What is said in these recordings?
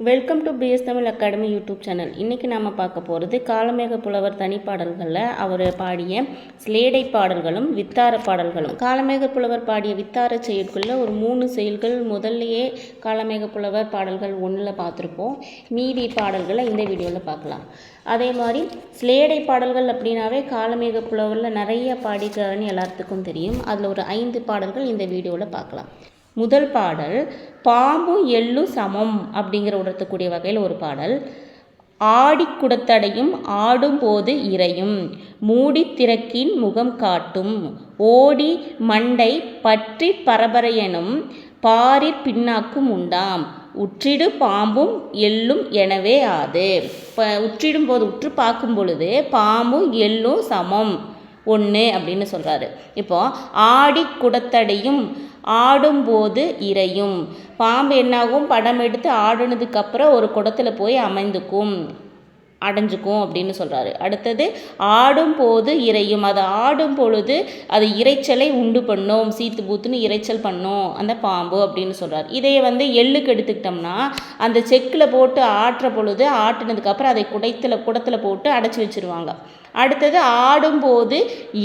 Welcome to PS Tamil academy YouTube channel இன்றைக்கி நாம் பார்க்க போகிறது காலமேக புலவர் தனிப்பாடல்களில் அவர் பாடிய ஸ்லேடை பாடல்களும் வித்தார பாடல்களும். காலமேக புலவர் பாடிய வித்தார செயல்களில் ஒரு மூணு செயல்கள் முதல்லையே காலமேக புலவர் பாடல்கள் ஒன்றில் பார்த்துருப்போம். மீதி பாடல்களை இந்த வீடியோவில் பார்க்கலாம். அதே மாதிரி ஸ்லேடை பாடல்கள் அப்படின்னாவே காலமேக புலவரில் நிறைய பாடிக்கிறாருன்னு எல்லாத்துக்கும் தெரியும். அதில் ஒரு ஐந்து பாடல்கள் இந்த வீடியோவில் பார்க்கலாம். முதல் பாடல் பாம்பும் எள்ளும் சமம் அப்படிங்கிற உணர்த்தக்கூடிய வகையில் ஒரு பாடல். ஆடி குடத்தடையும் ஆடும்போது இறையும். மூடி திறக்கின் முகம் காட்டும். ஓடி மண்டை பற்றி பரபரையெனும் பாரிற் பின்னாக்கும் உண்டாம். உற்றிடு பாம்பும் எள்ளும் எனவே ஆது. இப்போ உற்றிடும் போது உற்று பார்க்கும் பொழுது பாம்பும் எள்ளும் சமம். ஒன்று அப்படின்னு சொல்கிறாரு இப்போது ஆடி குடத்தடையும் ஆடும்போது இறையும். பாம்பு என்னாகும்? படம் எடுத்து ஆடுனதுக்கப்புறம் ஒரு குடத்தில் போய் அமைந்துக்கும். அடைஞ்சுக்கும் அப்படின்னு சொல்கிறாரு அடுத்தது ஆடும்போது இறையும். அது ஆடும் பொழுது அது இறைச்சலை உண்டு பண்ணும். சீத்து பூத்துன்னு இறைச்சல் பண்ணும். அந்த பாம்பு அப்படின்னு சொல்கிறார் இதையே வந்து எள்ளுக்கு எடுத்துக்கிட்டோம்னா அந்த செக்கில் போட்டு ஆட்டுற பொழுது ஆட்டினதுக்கப்புறம் அதை குடைத்தில் குடத்தில் போட்டு அடைச்சி வச்சுருவாங்க. அடுத்தது ஆடும்போது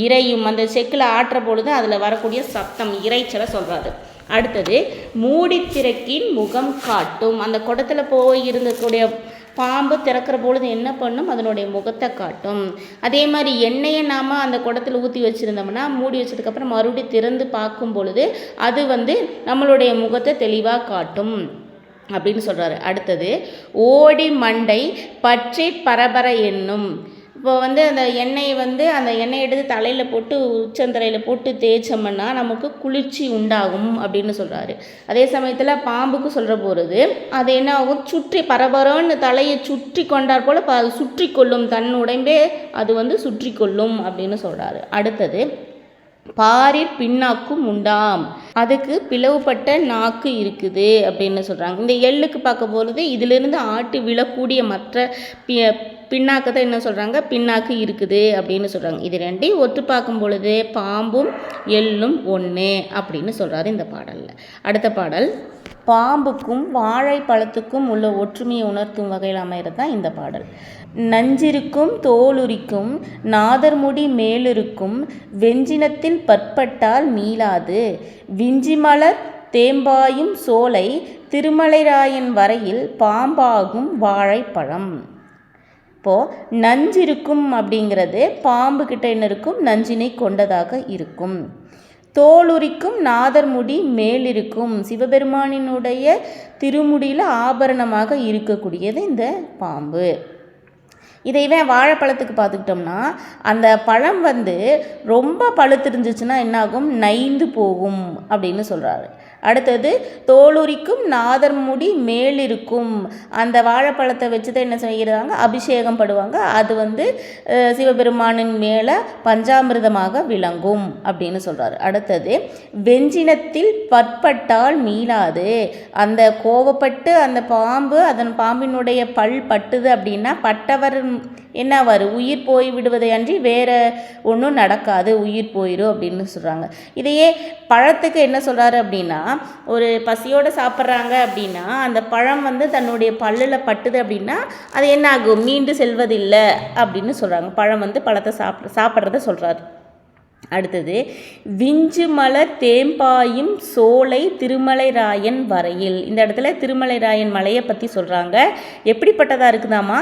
இறையும். அந்த செக்கில் ஆட்டுற பொழுது அதில் வரக்கூடிய சத்தம் இறைச்சலை சொல்கிறாரு அடுத்தது மூடித்திறக்கின் முகம் காட்டும். அந்த குடத்தில் போய் இருந்தக்கூடிய பாம்பு திறக்கிற பொழுது என்ன பண்ணும்? அதனுடைய முகத்தை காட்டும். அதே மாதிரி எண்ணெயை நாம் அந்த குடத்தில் ஊற்றி வச்சுருந்தோம்னா மூடி வச்சதுக்கப்புறம் மறுபடியும் திறந்து பார்க்கும் பொழுது அது வந்து நம்மளுடைய முகத்தை தெளிவாக காட்டும் அப்படின்னு சொல்கிறாரு அடுத்தது ஓடி மண்டை பற்றி பரபர என்னும். இப்போ வந்து அந்த எண்ணெயை வந்து அந்த எண்ணெய் எடுத்து தலையில் போட்டு உச்சந்தலையில் போட்டு தேய்ச்சோம்னா நமக்கு குளிர்ச்சி உண்டாகும் அப்படின்னு சொல்கிறாரு அதே சமயத்தில் பாம்புக்கு சொல்கிற போகிறது அது என்ன ஆகும்? சுற்றி பரபரன்னு தலையை சுற்றி கொண்டார் போல் ப சுற்றி கொள்ளும் தன் உடம்பே அது வந்து சுற்றி கொள்ளும் அப்படின்னு சொல்கிறாரு அடுத்தது பாரிற் பின்னாக்கும் உண்டாம். அதுக்கு பிளவுபட்ட நாக்கு இருக்குது அப்படின்னு சொல்கிறாங்க இந்த எள்ளுக்கு பார்க்க போகிறது இதிலிருந்து ஆட்டு விழக்கூடிய மற்ற பின்னாக்கு பின்னாக்கத்தை என்ன சொல்கிறாங்க பின்னாக்கு இருக்குது அப்படின்னு சொல்கிறாங்க இது ரெண்டையும் ஒத்து பார்க்கும் பொழுது பாம்பும் எள்ளும் ஒன்று அப்படின்னு சொல்கிறாரு இந்த பாடலில். அடுத்த பாடல் பாம்புக்கும் வாழைப்பழத்துக்கும் உள்ள ஒற்றுமையை உணர்த்தும் வகையில் அமைகிறது தான் இந்த பாடல். நஞ்சிருக்கும் தோலுரிக்கும் நாதர்முடி மேலிருக்கும் வெஞ்சினத்தில் பற்பட்டால் மீளாது விஞ்சிமலர் தேம்பாயும் சோலை திருமலைராயன் வரையில் பாம்பாகும் வாழைப்பழம் இப்போது நஞ்சிருக்கும் அப்படிங்கிறது பாம்பு கிட்ட என்ன இருக்கும் நஞ்சினை கொண்டதாக இருக்கும். தோலுரிக்கும் நாதர்முடி மேலிருக்கும். சிவபெருமானினுடைய திருமுடியில் ஆபரணமாக இருக்கக்கூடியது இந்த பாம்பு. இதைவே வாழைப்பழத்துக்கு பார்த்துக்கிட்டோம்னா அந்த பழம் வந்து ரொம்ப பழுத்திருந்துச்சுன்னா என்னாகும்? நைந்து போகும் அப்படின்னு சொல்கிறாரு அடுத்தது தோலுரிக்கும் நாதர் முடி மேலிருக்கும். அந்த வாழைப்பழத்தை வச்சு தான் என்ன செய்கிறாங்க? அபிஷேகம் படுவாங்க அது வந்து சிவபெருமானின் மேலே பஞ்சாமிர்தமாக விளங்கும் அப்படின்னு சொல்கிறாரு அடுத்தது வெஞ்சினத்தில் பற்பட்டால் மீளாது. அந்த கோவப்பட்டு அந்த பாம்பு அதன் பாம்பினுடைய பல் பட்டுது அப்படின்னா பட்டவர் என்ன உயிர் போய் விடுவதை அன்றி வேறு ஒன்றும் நடக்காது உயிர் போயிடும் அப்படின்னு சொல்கிறாங்க இதையே பழத்துக்கு என்ன சொல்கிறாரு அப்படின்னா ஒரு பசியோடு சாப்பிட்றாங்க அப்படின்னா அந்த பழம் வந்து தன்னுடைய பல்லில் பட்டுது அப்படின்னா அது என்ன ஆகும் மீண்டு செல்வதில்லை அப்படின்னு சொல்கிறாங்க பழம் வந்து பழத்தை சாப்பிட சாப்பிட்றத சொல்கிறாரு அடுத்தது விஞ்சு மலர் தேம்பாயும் சோலை திருமலைராயன் வரையில். இந்த இடத்துல திருமலைராயன் மலையை பற்றி சொல்கிறாங்க எப்படிப்பட்டதாக இருக்குதாமா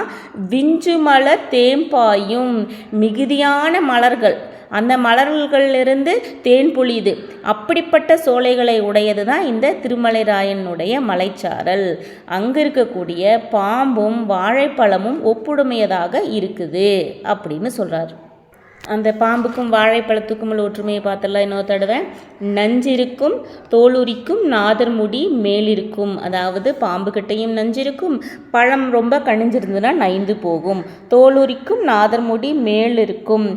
விஞ்சு மலர் தேம்பாயும் மிகுதியான மலர்கள். அந்த மலர்களிலிருந்து தேன் பொழியுது அப்படிப்பட்ட சோலைகளை உடையது தான் இந்த திருமலைராயனுடைய மலைச்சாரல். அங்கே இருக்கக்கூடிய பாம்பும் வாழைப்பழமும் ஒப்புடுமையதாக இருக்குது அப்படின்னு சொல்கிறார் அந்த பாம்புக்கும் வாழைப்பழத்துக்கும் உள்ள ஒற்றுமையை பார்த்தலாம் இன்னொரு தடவை. நஞ்சிருக்கும் தோலுரிக்கும் நாதர் முடி மேலிருக்கும். அதாவது பாம்புக்கிட்டையும் நஞ்சிருக்கும். பழம் ரொம்ப கணிஞ்சிருந்ததுன்னா நைந்து போகும். தோலுரிக்கும் நாதர் முடி மேல் இருக்கும்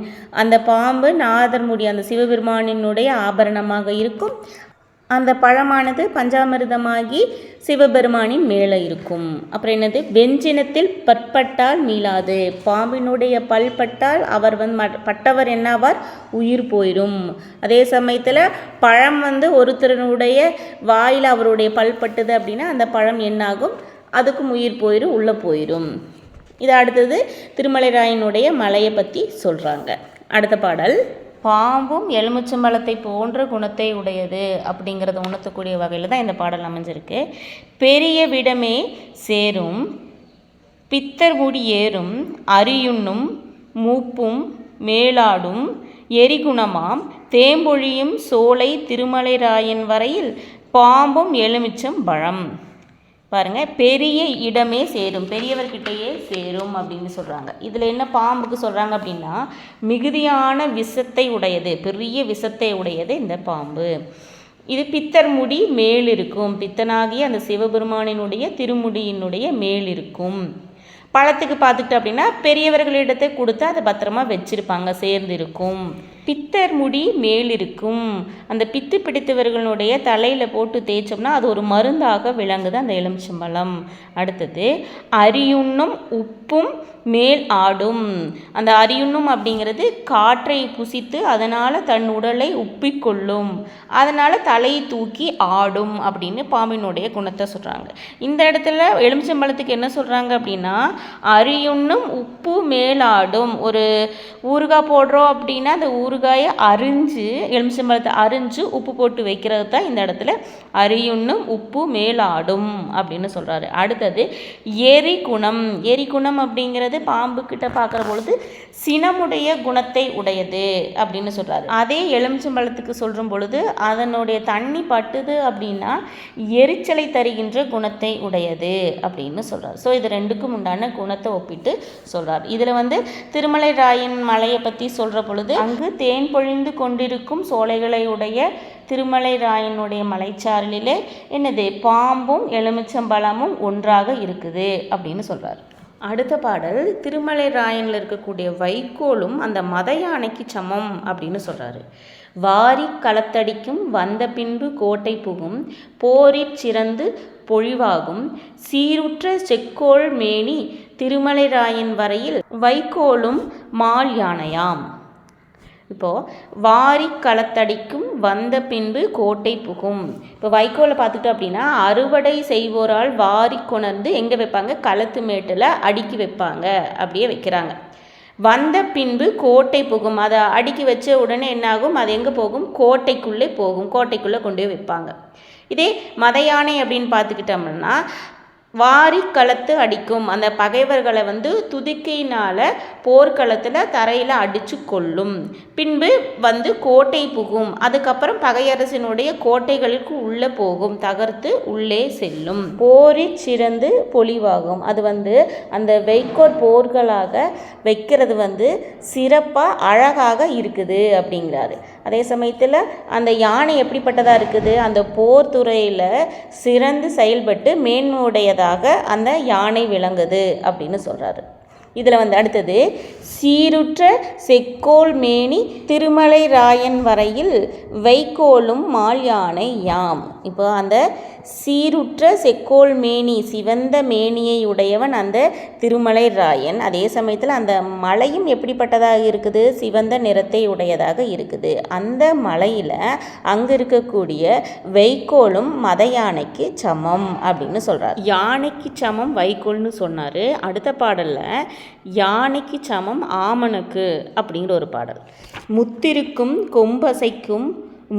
அந்த பாம்பு நாதர் முடி அந்த சிவபெருமானினுடைய ஆபரணமாக இருக்கும். அந்த பழமானது பஞ்சாமிர்தமாகி சிவபெருமானின் மேலே இருக்கும். அப்புறம் என்னது? வெஞ்சினத்தில் பற்பட்டால் மீளாது. பாம்பினுடைய பல் பட்டால் அவர் வந்து பட்டவர் என்னவார்? உயிர் போயிடும் அதே சமயத்தில் பழம் வந்து ஒருத்தருடைய வாயில் அவருடைய பல் பட்டுது அப்படின்னா அந்த பழம் என்னாகும்? அதுக்கும் உயிர் போயிடும் உள்ளே போயிடும் இது அடுத்தது திருமலைராயனுடைய மலையை பற்றி சொல்கிறாங்க அடுத்த பாடல். பாம்பும் எலுமிச்சம்பழத்தை போன்ற குணத்தை உடையது அப்படிங்கிறத உணர்த்தக்கூடிய வகையில் தான் இந்த பாடல் அமைஞ்சிருக்கு. பெரிய விடமே சேரும் பித்தர் முடி ஏறும் அரியுண்ணும் மூப்பும் மேலாடும் எரிகுணமாம் தேம்பொழியும் சோலை திருமலைராயன் வரையில் பாம்பும் எலுமிச்சம் பழம். பாருங்க பெரிய இடமே சேரும் பெரியவர்கிட்டயே சேரும் அப்படின்னு சொல்கிறாங்க இதில் என்ன பாம்புக்கு சொல்கிறாங்க அப்படின்னா மிகுதியான விஷத்தை உடையது பெரிய விஷத்தை உடையது இந்த பாம்பு. இது பித்தர் முடி மேல் இருக்கும். பித்தனாகிய அந்த சிவபெருமானினுடைய திருமுடியினுடைய மேல் இருக்கும். பழத்துக்கு பார்த்துக்கிட்டோம் அப்படின்னா பெரியவர்களிடத்தை கொடுத்து அதை பத்திரமா வச்சுருப்பாங்க சேர்ந்து இருக்கும் பித்தர் முடி மேல் இருக்கும் அந்த பித்து பிடித்தவர்களுடைய தலையில் போட்டு தேய்ச்சோம்னா அது ஒரு மருந்தாக விளங்குது அந்த எலுமிச்சம்பழம். அடுத்தது அரியுண்ணும் உப்பும் மேல் ஆடும். அந்த அரியுண்ணும் அப்படிங்கிறது காற்றை புசித்து அதனால் தன் உடலை உப்பிக்கொள்ளும். அதனால் தலையை தூக்கி ஆடும் அப்படின்னு பாம்பினுடைய குணத்தை சொல்கிறாங்க இந்த இடத்துல எலுமிச்சம்பழத்துக்கு என்ன சொல்கிறாங்க அப்படின்னா அரியுண்ணும் உப்பு மேலாடும் ஒரு ஊறுகாய் போடுறோம் அப்படின்னா அந்த ஊர் ஊறுகாயை அரிஞ்சு எலுமிச்சம்பழத்தை அரிஞ்சு உப்பு போட்டு வைக்கிறது தான் இந்த இடத்துல அரியுண்ணும் உப்பு மேலாடும் அப்படின்னு சொல்கிறாரு அடுத்தது எரி குணம் எரி குணம் அப்படிங்கிறது பாம்பு கிட்ட பார்க்குற பொழுது சினமுடைய குணத்தை உடையது அப்படின்னு சொல்கிறாரு அதே எலுமிச்சம்பழத்துக்கு சொல்லும் பொழுது அதனுடைய தண்ணி பட்டுது அப்படின்னா எரிச்சலை தருகின்ற குணத்தை உடையது அப்படின்னு சொல்கிறார் ஸோ இது ரெண்டுக்கும் உண்டான குணத்தை ஒப்பிட்டு சொல்கிறார் இதில் வந்து திருமலை ராயன் மலையை பற்றி சொல்கிற பொழுது அங்கு தேன் பொழிந்து கொண்டிருக்கும் சோலைகளை உடைய திருமலை ராயனுடைய மலைச்சாரலிலே என்னது பாம்பும் எலுமிச்சம்பழமும் ஒன்றாக இருக்குது அப்படின்னு சொல்கிறார் அடுத்த பாடல் திருமலை ராயனில் இருக்கக்கூடிய வைக்கோலும் அந்த மத யானைக்கு சமம் அப்படின்னு சொல்கிறாரு வாரி களத்தடிக்கும் வந்த பின்பு கோட்டை புகும் போரிற் சிறந்து பொழிவாகும் சீருற்ற செக்கோள் மேனி திருமலை ராயன் வரையில் வைக்கோலும் மால் யானையாம். இப்போது வாரி களத்தடிக்கும் வந்த பின்பு கோட்டை புகும். இப்போ வைக்கோலை பார்த்துட்டோம் அப்படின்னா அறுவடை செய்வோரால் வாரி கொணர்ந்து எங்கே வைப்பாங்க? களத்து மேட்டில் அடுக்கி வைப்பாங்க. அப்படியே வைக்கிறாங்க. வந்த பின்பு கோட்டை புகும். அதை அடுக்கி வச்ச உடனே என்னாகும்? அது எங்கே போகும்? கோட்டைக்குள்ளே போகும். கோட்டைக்குள்ளே கொண்டு போய் வைப்பாங்க. இதே மத யானை அப்படின்னு பார்த்துக்கிட்டோம்னா வாரி களத்து அடிக்கும். அந்த பகைவர்களை வந்து துதிக்கையினால் போர்க்களத்தில் தரையில் அடித்து கொள்ளும் பின்பு வந்து கோட்டை புகும். அதுக்கப்புறம் பகையரசினுடைய கோட்டைகளுக்கு உள்ளே போகும். தகர்த்து உள்ளே செல்லும். போரி சிறந்து பொலிவாகும். அது வந்து அந்த வைக்கோற் போர்களாக வைக்கிறது வந்து சிறப்பாக அழகாக இருக்குது அப்படிங்கிறாரு. அதே சமயத்தில் அந்த யானை எப்படிப்பட்டதாக இருக்குது? அந்த போர் துறையில் சிறந்து செயல்பட்டு மேன்மையுடையதாக அந்த யானை விளங்குது அப்படின்னு சொல்கிறாரு இதில் வந்து அடுத்தது சீருற்ற செக்கோல் மேனி திருமலை ராயன் வரையில் வைக்கோலும் மால் யானை யாம். இப்போ அந்த சீருற்ற செக்கோல் மேனி சிவந்த மேனியை உடையவன் அந்த திருமலை ராயன். அதே சமயத்தில் அந்த மலையும் எப்படிப்பட்டதாக இருக்குது? சிவந்த நிறத்தை உடையதாக இருக்குது. அந்த மலையில் அங்கே இருக்கக்கூடிய வைக்கோலும் மத யானைக்கு சமம் அப்படின்னு சொல்கிறார் யானைக்கு சமம் வைக்கோல்னு சொன்னார். அடுத்த பாடலில் யானைக்கு சமம் ஆமனுக்கு அப்படிங்கிற ஒரு பாடல். முத்திருக்கும் கொம்பசைக்கும்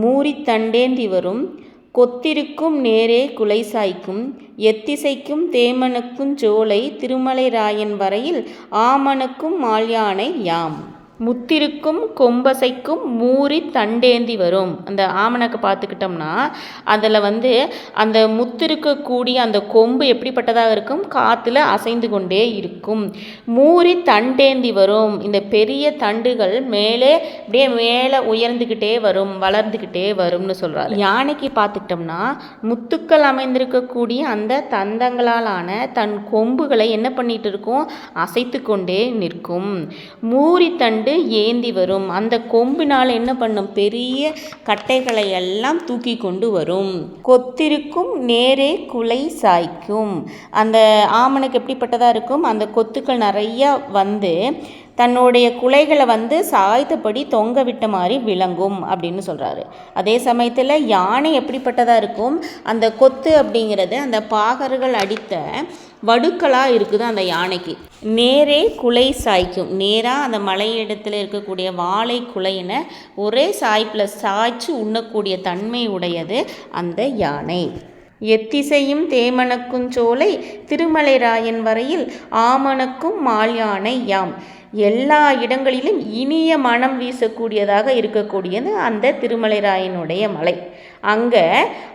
மூரித்தண்டேந்தி வரும் கொத்திருக்கும் நேரே குலை சாய்க்கும் எத்திசைக்கும் தேமனுக்கும் ஜோலை திருமலை ராயன் வரையில் ஆமனுக்கும் மால்யானை யாம். முத்திருக்கும் கொம்பசைக்கும் மூறி தண்டேந்தி வரும். அந்த ஆமணக்கு பார்த்துக்கிட்டோம்னா அதில் வந்து அந்த முத்திருக்கக்கூடிய அந்த கொம்பு எப்படிப்பட்டதாக இருக்கும்? காற்றுல அசைந்து கொண்டே இருக்கும். மூறி தண்டேந்தி வரும். இந்த பெரிய தண்டுகள் மேலே அப்படியே மேலே உயர்ந்துக்கிட்டே வரும் வளர்ந்துக்கிட்டே வரும்னு சொல்கிறார் யானைக்கு பார்த்துக்கிட்டோம்னா முத்துக்கள் அமைந்திருக்கக்கூடிய அந்த தந்தங்களாலான தன் கொம்புகளை என்ன பண்ணிகிட்டு இருக்கும்? அசைத்து கொண்டே நிற்கும். மூறி தண்டு ஏந்தி வரும். அந்த கொம்பினால் என்ன பண்ணும்? பெரிய கட்டைகளை எல்லாம் தூக்கி கொண்டு வரும். கொத்திருக்கும் நேரே குலை சாய்க்கும். அந்த ஆமணக்கு எப்படிப்பட்டதாக இருக்கும்? அந்த கொத்துக்கள் நிறையா வந்து தன்னுடைய குலைகளை வந்து சாய்த்தபடி தொங்க விட்ட மாதிரி விளங்கும் அப்படின்னு சொல்கிறாரு அதே சமயத்தில் யானை எப்படிப்பட்டதாக இருக்கும்? அந்த கொத்து அப்படிங்கிறது அந்த பாகர்கள் அடித்த வடுக்களாக இருக்குது அந்த யானைக்கு. நேரே குலை சாய்க்கும். நேராக அந்த மலையிடத்தில் இருக்கக்கூடிய வாழை குலையினை ஒரே சாய்ப்பில் சாய்ச்சி உண்ணக்கூடிய தன்மை உடையது அந்த யானை. எத்திசையும் தேமனுக்கும் சோலை திருமலைராயன் வரையில் ஆமனுக்கும் மால் யானை யாம். எல்லா இடங்களிலும் இனிய மனம் வீசக்கூடியதாக இருக்கக்கூடியது அந்த திருமலைராயனுடைய மலை. அங்கே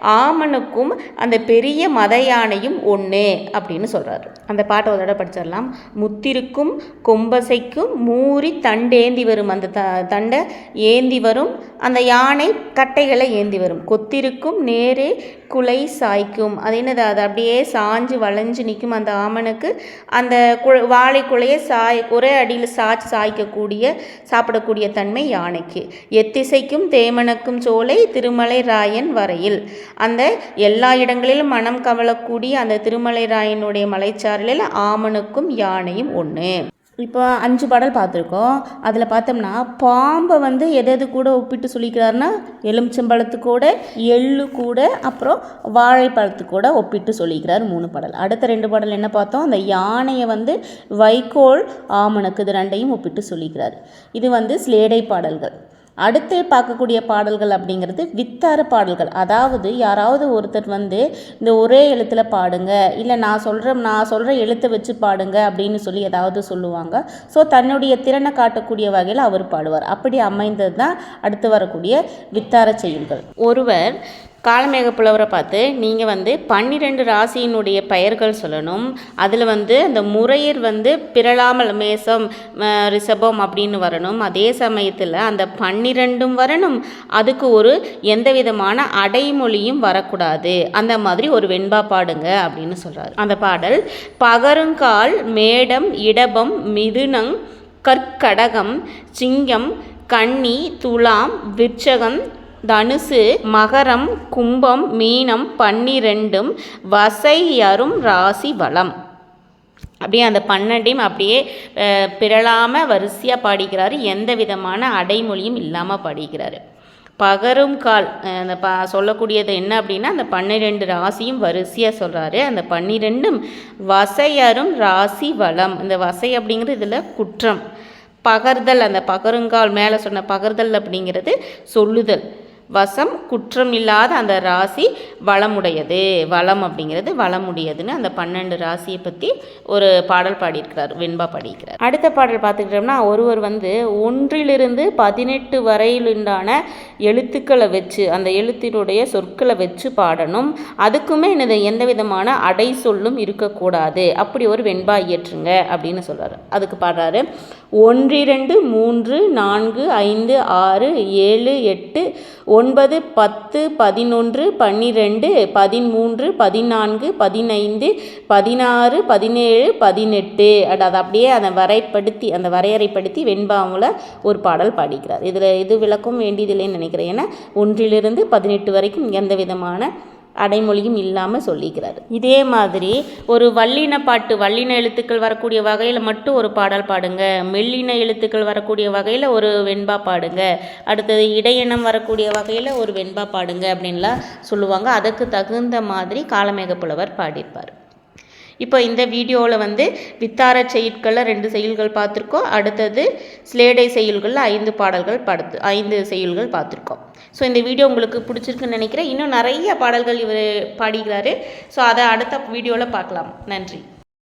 ஆமனுக்கும் அந்த பெரிய மத யானையும் ஒன்று அப்படின்னு சொல்கிறாரு அந்த பாட்டை ஒரு தடவை படிச்சிடலாம். முத்திருக்கும் கொம்பசைக்கும் மூறி தண்டேந்தி வரும் அந்த த தண்டை ஏந்தி வரும். அந்த யானை கட்டைகளை ஏந்தி வரும். கொத்திருக்கும் நேரே குலை சாய்க்கும். அது என்னது? அது அப்படியே சாஞ்சு வளைஞ்சு நிற்கும் அந்த ஆமனுக்கு. அந்த கு வாழை குலையை சாய் ஒரே அடியில் சாட்சி சாய்க்கக்கூடிய சாப்பிடக்கூடிய தன்மை யானைக்கு. எத்திசைக்கும் தேமனுக்கும் சோலை திருமலை ராயன் வரையில். அந்த எல்லா இடங்களிலும் மனம் கவலக்கூடிய அந்த திருமலை ராயனுடைய மலைச்சாரலில் ஆமனுக்கும் யானையும் ஒன்று இப்போ அஞ்சு பாடல் பார்த்துருக்கோம். அதில் பார்த்தோம்னா பாம்பை வந்து எது எது கூட ஒப்பிட்டு சொல்லிக்கிறாருன்னா எலுமிச்சம்பழத்து கூட எள்ளு கூட அப்புறம் வாழைப்பழத்து கூட ஒப்பிட்டு சொல்லிக்கிறார் மூணு பாடல். அடுத்த ரெண்டு பாடல் என்ன பார்த்தோம்? அந்த யானையை வந்து வைக்கோல் ஆமணக்கு இது ரெண்டையும் ஒப்பிட்டு சொல்லிக்கிறார். இது வந்து ஸ்லேடை பாடல்கள். அடுத்து பார்க்கக்கூடிய பாடல்கள் அப்படிங்கிறது வித்தார பாடல்கள். அதாவது யாராவது ஒருத்தர் வந்து இந்த ஒரே எழுத்தில் பாடுங்க இல்லை நான் சொல்கிற நான் சொல்கிற எழுத்தை வச்சு பாடுங்க அப்படின்னு சொல்லி ஏதாவது சொல்லுவாங்க. ஸோ தன்னுடைய திறனை காட்டக்கூடிய வகையில் அவர் பாடுவார். அப்படி அமைந்தது தான் அடுத்து வரக்கூடிய வித்தார செயல்கள். ஒருவர் காலமேக புலவரை பார்த்து நீங்கள் வந்து பன்னிரெண்டு ராசியினுடைய பெயர்கள் சொல்லணும். அதில் வந்து அந்த முறையர் வந்து பிறளாமல் மேசம் ரிஷபம் அப்படின்னு வரணும். அதே சமயத்தில் அந்த பன்னிரெண்டும் வரணும். அதுக்கு ஒரு எந்த விதமான அடைமொழியும் வரக்கூடாது. அந்த மாதிரி ஒரு வெண்பா பாடுங்க அப்படின்னு சொல்கிறார் அந்த பாடல் பகருங்கால் மேடம் இடபம் மிதுனங் கற்கடகம் சிங்கம் கன்னி துலாம் விற்சகம் தனுசு மகரம் கும்பம் மீனம் பன்னிரெண்டும் வசையரும் ராசி வளம். அப்படியே அந்த பன்னெண்டையும் அப்படியே பிறழாமல் வரிசையாக பாடிக்கிறாரு. எந்த விதமான அடைமொழியும் இல்லாமல் பாடிக்கிறாரு. பகரும் கால் அந்த ப சொல்லக்கூடியது என்ன அப்படின்னா அந்த பன்னிரெண்டு ராசியும் வரிசையாக சொல்கிறாரு அந்த பன்னிரெண்டும் வசையரும் ராசி வளம். இந்த வசை அப்படிங்கிறது இதில் குற்றம். பகர்தல் அந்த பகருங்கால் மேலே சொன்ன பகர்தல் அப்படிங்கிறது சொல்லுதல். வசம் குற்றம் இல்லாத அந்த ராசி வளமுடையது. வளம் அப்படிங்கிறது வளமுடையதுன்னு அந்த பன்னெண்டு ராசியை பற்றி ஒரு பாடல் பாடியிருக்கிறார் வெண்பா பாடியிருக்கிறார். அடுத்த பாடல் பார்த்துக்கிட்டோம்னா ஒருவர் வந்து ஒன்றிலிருந்து பதினெட்டு வரையிலுண்டான எழுத்துக்களை வச்சு அந்த எழுத்தினுடைய சொற்களை வச்சு பாடணும். அதுக்குமே என்னது எந்த விதமான அடை சொல்லும் இருக்கக்கூடாது. அப்படி ஒரு வெண்பா இயற்றுங்க அப்படின்னு சொல்கிறார் அதுக்கு பாடுறாரு ஒன்றிரண்டு மூன்று நான்கு ஐந்து ஆறு ஏழு எட்டு ஒன்பது பத்து பதினொன்று பன்னிரெண்டு பதிமூன்று பதினான்கு பதினைந்து பதினாறு பதினேழு பதினெட்டு. அட் அதை அப்படியே அதை வரைப்படுத்தி அந்த வரையறைப்படுத்தி வெண்பாவில் ஒரு பாடல் பாடிக்கிறார். இதில் இது விளக்கம் வேண்டியதில்லைன்னு நினைக்கிறேன். ஏன்னா ஒன்றிலிருந்து பதினெட்டு வரைக்கும் எந்த விதமான அடைமொழியும் இல்லாமல் சொல்லிக்கிறார். இதே மாதிரி ஒரு வல்லின பாட்டு வல்லின எழுத்துக்கள் வரக்கூடிய வகையில் மட்டும் ஒரு பாடல் பாடுங்க. மெல்லின எழுத்துக்கள் வரக்கூடிய வகையில் ஒரு வெண்பா பாடுங்க. அடுத்தது இடையினம் வரக்கூடிய வகையில் ஒரு வெண்பா பாடுங்க அப்படின்லாம் சொல்லுவாங்க. அதுக்கு தகுந்த மாதிரி காலமேக புலவர் பாடியிருப்பார். இப்போ இந்த வீடியோவில் வந்து வித்தார செயல்களில் ரெண்டு செயல்கள் பார்த்துருக்கோம். அடுத்தது ஸ்லேடை செயல்களில் ஐந்து பாடல்கள் படுத்து ஐந்து செயல்கள் பார்த்துருக்கோம். ஸோ இந்த வீடியோ உங்களுக்கு பிடிச்சிருக்குன்னு நினைக்கிறேன். இன்னும் நிறைய பாடல்கள் இவர் பாடுகிறாரு ஸோ அதை அடுத்த வீடியோவில் பார்க்கலாம். நன்றி.